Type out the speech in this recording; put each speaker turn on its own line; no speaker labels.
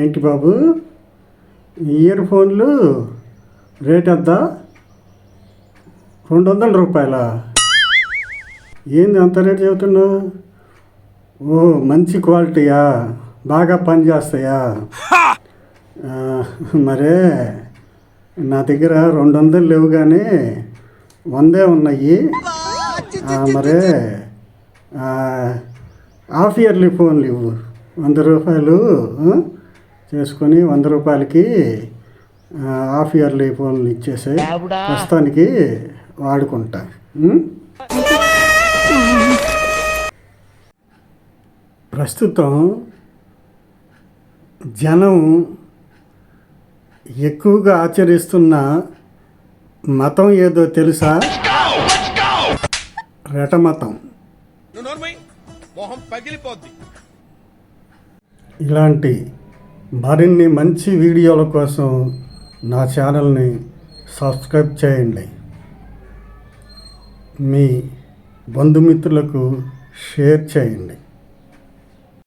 ఏంటి బాబు? ఇయర్ ఫోన్లు రేట్ ఎంత? రెండు వందల రూపాయల? ఏంది అంత రేట్ చెబుతున్నావు? ఓ మంచి క్వాలిటీయా? బాగా పనిచేస్తాయా? మరే నా దగ్గర రెండు వందలు లేవు కానీ వందే ఉన్నాయి. మరే హాఫ్ ఇయర్లీ ఫోన్లు ఇవ్వు. వంద రూపాయలు చేసుకొని వంద రూపాయలకి ఆ, హాఫ్ ఇయర్లీ ఫోన్లు ఇచ్చేసాయి. ప్రస్తుతానికి వాడుకుంటా? ప్రస్తుతం జనం ఎక్కువగా ఆచరిస్తున్న మతం ఏదో తెలుసా? రెటమతం. ఇలాంటి మరిన్ని మంచి వీడియోల కోసం నా ఛానల్ని సబ్స్క్రైబ్ చేయండి. మీ బంధుమిత్రులకు షేర్ చేయండి.